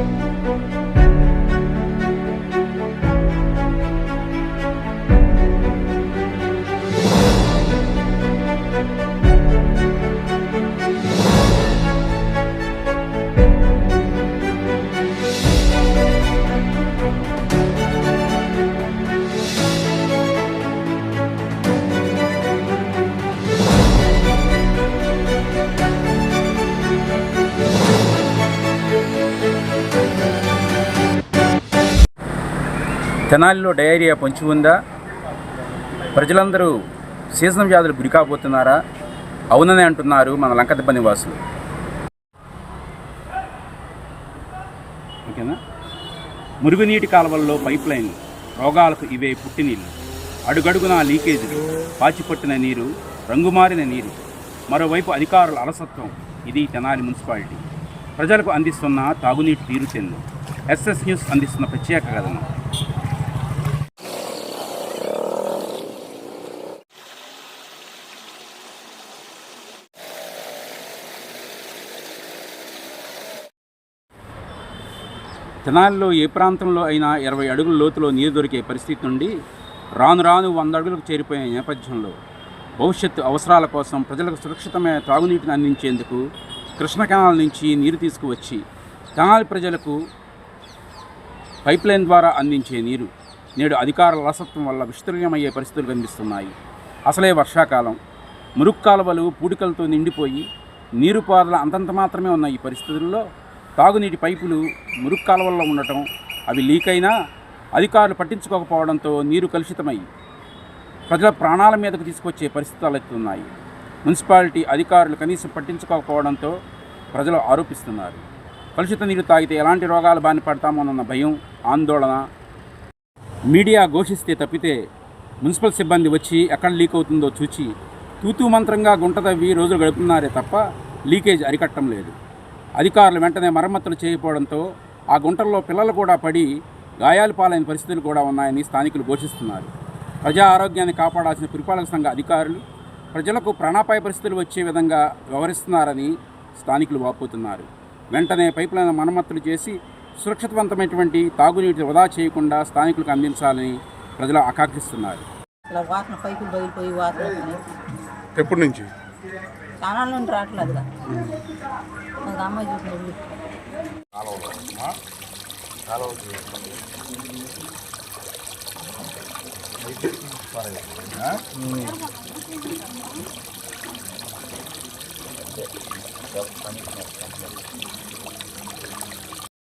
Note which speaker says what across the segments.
Speaker 1: Thank you. తెనాలిలో diarrhoea పొంచి ఉందా? ప్రజలందరూ సీజన్ వ్యాధులు గురికాబోతున్నారా అవుననే అవునని అంటున్నారు మన లంకదెబ్బ నివాసులు. ఓకేనా? మురుగునీటి కాలువల్లో పైప్ లైన్లు రోగాలకు ఇవే పుట్టినీళ్ళు అడుగడుగునా లీకేజీలు పాచిపట్టిన నీరు రంగుమారిన నీరు. మరోవైపు అధికారుల అలసత్వం ఇది తెనాలి మున్సిపాలిటీ. ప్రజలకు అందిస్తున్న తాగునీటి తీరుతెన్ను ఎస్ఎస్ న్యూస్ అందిస్తున్న ప్రత్యేక కథనం. తెనాలిలో ఏ ప్రాంతంలో అయినా ఇరవై అడుగుల లోతులో నీరు దొరికే పరిస్థితి నుండి రాను రాను వంద అడుగులకు చేరిపోయిన నేపథ్యంలో భవిష్యత్తు అవసరాల కోసం ప్రజలకు సురక్షితమైన త్రాగునీటిని అందించేందుకు కృష్ణ కెనాల్ నుంచి నీరు తీసుకువచ్చి తెనాలి ప్రజలకు పైప్ లైన్ ద్వారా అందించే నీరు నేడు అధికారుల అలసత్వం వల్ల విస్తృతమయ్యే పరిస్థితులు కనిపిస్తున్నాయి. అసలే వర్షాకాలం. మురుక్కాలవలు పూడికలతో నిండిపోయి నీరు పారుదల అంతంత మాత్రమే ఉన్న ఈ పరిస్థితుల్లో తాగునీటి పైపులు మురుగు కాలువల్లో ఉండటం అవి లీక్ అయినా అధికారులు పట్టించుకోకపోవడంతో నీరు కలుషితమై ప్రజల ప్రాణాల మీదకు తీసుకొచ్చే పరిస్థితులు ఎత్తున్నాయి మున్సిపాలిటీ అధికారులు కనీసం పట్టించుకోకపోవడంతో ప్రజలు ఆరోపిస్తున్నారు. కలుషిత నీరు తాగితే ఎలాంటి రోగాలు బారిన పడతామోనన్న భయం ఆందోళన మీడియా ఘోషిస్తే తప్పితే మున్సిపల్ సిబ్బంది వచ్చి ఎక్కడ లీక్ అవుతుందో చూచి తూతూ మంత్రంగా గుంట తవ్వి రోజులు గడుపుతున్నారే తప్ప లీకేజ్ అరికట్టం లేదు. అధికారులు వెంటనే మరమ్మతులు చేయకపోవడంతో ఆ గుంటల్లో పిల్లలు కూడా పడి గాయాలు పాలైన పరిస్థితులు కూడా ఉన్నాయని స్థానికులు ఘోషిస్తున్నారు. ప్రజా ఆరోగ్యాన్ని కాపాడాల్సిన పురపాలక సంఘ అధికారులు ప్రజలకు ప్రాణాపాయ పరిస్థితులు వచ్చే విధంగా వ్యవహరిస్తున్నారని స్థానికులు వాపోతున్నారు. వెంటనే పైపులైన మరమ్మతులు చేసి సురక్షితవంతమైనటువంటి తాగునీటి వృధా చేయకుండా స్థానికులకు అందించాలని ప్రజలు ఆకాంక్షిస్తున్నారు.
Speaker 2: ఎప్పటి నుంచి?
Speaker 3: చాలా నుండి రావట్లేదుగా నాకు అమ్మాయి చూసిన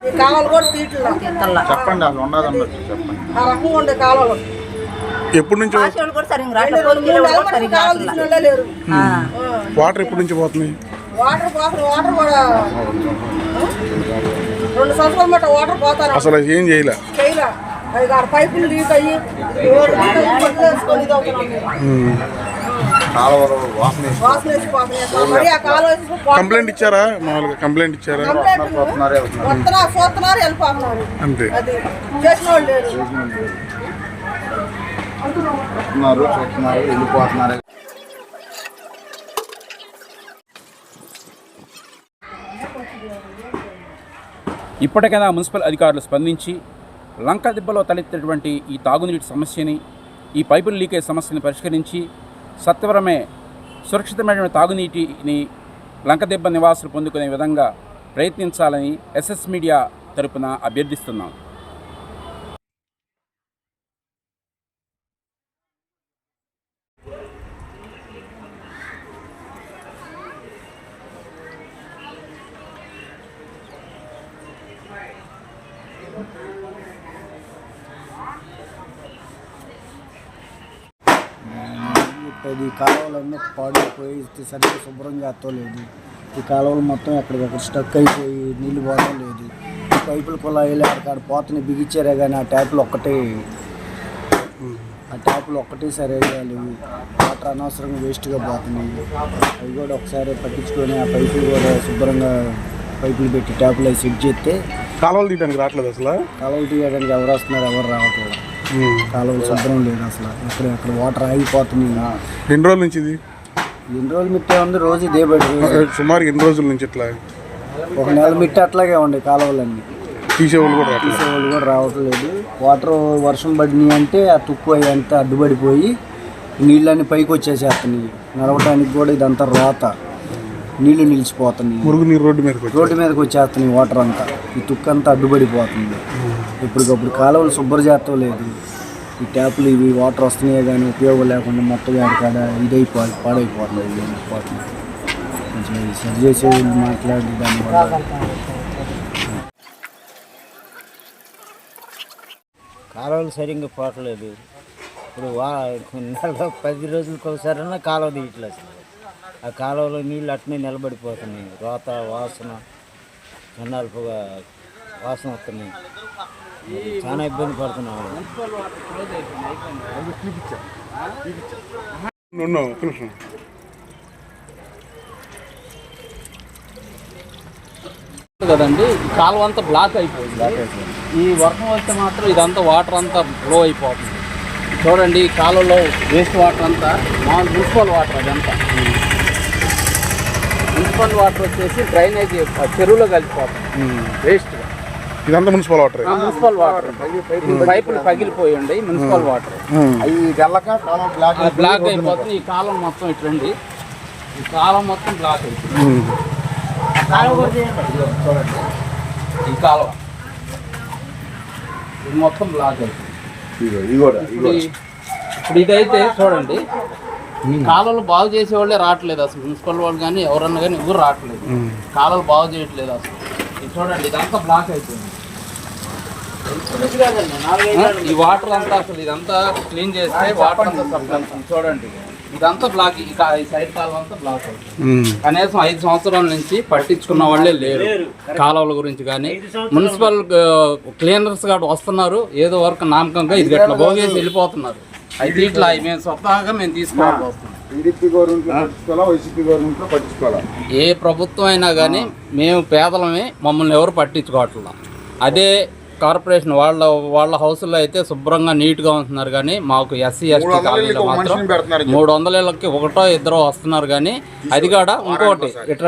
Speaker 4: ఈ కాలువలు కూడా తీయట్లా
Speaker 3: తీర్థల్లా
Speaker 2: చెప్పండి అది ఉన్నది ఉండొచ్చు చెప్పండి
Speaker 4: ఆ రకంగా ఉండే కాలువలు
Speaker 2: ఎప్పటి నుంచి
Speaker 3: ఆశలు కూడా సరిగ్గా కూడా సరిగ్గా రావట్లా. ఆ.
Speaker 2: వాటర్ ఎప్పటి నుంచి పోతున్నాయి?
Speaker 4: వాటర్ పోతారు వాటర్ కూడా రెండు సంవత్సరాల మట్ట వాటర్ పోతారు.
Speaker 2: అసలు ఏం చేయలే.
Speaker 4: చేయలే. అది కాదు పైపులు లీక్ అయ్యి ఎవరు లీక్ అయ్యి పట్టులు వేసుకొని ఇది అవుతున్నాం. వాసన వేసిపోతున్నాయి అసలు మరి ఆ కాలువ వేసి పో-
Speaker 2: కంప్లైంట్ ఇచ్చారా? మామూలుగా కంప్లైంట్ ఇచ్చారా?
Speaker 4: కంప్లైంట్ వస్తున్నారు చూస్తున్నారు వెళ్ళిపోతున్నారు.
Speaker 2: అంతే.
Speaker 4: అది చేసిన వాళ్ళు లేరు.
Speaker 5: చూస్తున్నారు చూస్తున్నారు వెళ్ళిపోతున్నారు.
Speaker 1: ఇప్పటికైనా మున్సిపల్ అధికారులు స్పందించి లంక దిబ్బలో తలెత్తినటువంటి ఈ తాగునీటి సమస్యని ఈ పైపులు లీకేజ్ సమస్యని పరిష్కరించి సత్వరమే సురక్షితమైన తాగునీటిని లంకదెబ్బ నివాసులు పొందుకునే విధంగా ప్రయత్నించాలని ఎస్ఎస్ మీడియా తరపున అభ్యర్థిస్తున్నాం.
Speaker 6: ఈ కాలువలన్నీ పాడైపోయి సరిగ్గా శుభ్రం చేస్తలేదు ఈ కాలువలు మొత్తం ఎక్కడికక్కడ స్టక్ అయిపోయి నీళ్ళు పోవడం లేదు ఈ పైపులు కుళాయిలు అక్కడ పోతున్నాయి బిగించారే కానీ ఆ ట్యాపులు ఒక్కటే. ఆ ట్యాపులు ఒక్కటే సరిగా లేవు వాటర్ అనవసరంగా వేస్ట్గా పోతున్నాయి. అవి కూడా ఒకసారి పట్టించుకొని ఆ పైపులు కూడా శుభ్రంగా పైపులు పెట్టి ట్యాపులు అవి సెట్ చేస్తే
Speaker 2: కాలువలు తీయడానికి రావట్లేదు అసలు?
Speaker 6: కాలువలు తీయడానికి ఎవరు వస్తున్నారు ఎవరు రావట్లేదు. కాలువలు శుభ్రం లేదు అసలు. అక్కడ అక్కడ వాటర్ ఆగిపోతున్నాయి
Speaker 2: ఎన్ని రోజుల నుంచి ఇది?
Speaker 6: ఎన్ని రోజులు మిట్టే ఉంది రోజు ఇదే
Speaker 2: సుమారు ఎన్ని రోజుల నుంచి ఇట్లా?
Speaker 6: ఒక నెల మిట్టి అట్లాగే ఉండే కాలువలన్నీ.
Speaker 2: తీసేవాళ్ళు కూడా రావట్లేదు.
Speaker 6: తీసేవాళ్ళు కూడా రావట్లేదు. వాటర్ వర్షం పడినాయి అంటే ఆ తుక్కు అవి అంతా అడ్డుపడిపోయి నీళ్ళన్నీ పైకి వచ్చేసేస్తున్నాయి. నడవటానికి కూడా ఇదంతా రోత. నీళ్ళు నిలిచిపోతున్నాయి.
Speaker 2: మురుగు నీరు రోడ్డు మీదకి
Speaker 6: రోడ్డు మీదకి వచ్చేస్తున్నాయి వాటర్ అంతా. ఈ తుక్కు అంతా అడ్డుపడిపోతుంది ఇప్పటికప్పుడు కాలువలు శుభ్ర చేస్తాం లేదు. ఈ ట్యాపులు ఇవి వాటర్ వస్తున్నాయి కానీ ఉపయోగం లేకుండా మొత్తం ఎక్కడ ఇదైపో పాడైపోతుంది కొంచెం సరి చేసే మాట్లాడి దానివల్ల. కాలువలు సరిగ్గా పోవట్లేదు. ఇప్పుడు వా పది రోజులకు ఒకసారైనా కాలువ తీయట్లేదు. ఆ కాలువలో నీళ్ళు అట్నే నిలబడిపోతున్నాయి. రోత వాసన జనాలు వాసన వస్తున్నాయి. చాలా ఇబ్బంది పడుతున్నాం.
Speaker 1: కదండి ఈ కాలువ అంతా బ్లాక్ అయిపోయింది. ఈ వర్షం వస్తే మాత్రం ఇదంతా వాటర్ అంతా ఫ్లో అయిపోతుంది. చూడండి ఈ కాలువలో వేస్ట్ వాటర్ అంతా మామూలు మున్సిపల్ వాటర్ అదంతా. మున్సిపల్ వాటర్ వచ్చేసి డ్రైనేజ్ చెరువులో కలిసిపోతుంది వేస్ట్
Speaker 2: ఇదంతా మున్సిపల్ వాటర్.
Speaker 1: Municipal water. పైపులు పగిలిపోయి ఉండే మున్సిపల్ వాటర్.
Speaker 5: అవి వెళ్ళక కాలం బ్లాక్
Speaker 1: అయిపోతుంది ఈ కాలం మొత్తం ఇట్లండి ఈ కాలం మొత్తం బ్లాక్ అయిపోతుంది ఈ కాలువ ఇది మొత్తం బ్లాక్ అయిపోతుంది
Speaker 5: ఇది కూడా
Speaker 1: ఇప్పుడు ఇదైతే చూడండి. కాలువలు బాగు చేసేవాళ్ళే రావట్లేదు అసలు. మున్సిపల్ వాళ్ళు కానీ ఎవరన్నా కానీ ఎవరు రావట్లేదు. కాలువలు బాగు చేయట్లేదు అసలు. ఇది చూడండి ఇదంతా బ్లాక్ అయిపోయింది. ఈ వాటర్ అంతా అసలు ఇదంతా క్లీన్ చేస్తే వాటర్ అంతా చూడండి. ఇదంతా బ్లాక్ ఈ సైడ్ కాలువ అంతా బ్లాక్ అవుతుంది. కనీసం ఐదు సంవత్సరాల నుంచి పట్టించుకున్న వాళ్ళే లేరు. కాలువల గురించి కానీ మున్సిపల్ క్లీనర్స్ గారు వస్తున్నారు. ఏదో వరకు నామకంగా ఇది గట్ల భోగేసి వెళ్ళిపోతున్నారు. అయితే ఇట్లా మేము స్వతహాగా మేము తీసుకోవాల్సి వస్తుంది
Speaker 5: టీడీపీ వైసీపీ గవర్నమెంట్లో పట్టించుకోవాలా
Speaker 1: ఏ ప్రభుత్వం అయినా కానీ మేము పేదలమే మమ్మల్ని ఎవరు పట్టించుకోవట్లా. అదే కార్పొరేషన్ వాళ్ళ వాళ్ళ హౌస్లో అయితే శుభ్రంగా నీట్గా ఉంటున్నారు కానీ మాకు ఎస్సీ ఎస్టీ కాలనీలో
Speaker 5: ఒక
Speaker 1: మాత్రం మూడు వందల ఒకటో ఇద్దరో వస్తున్నారు కానీ అది కూడా ఇంకోటి ఇట్లా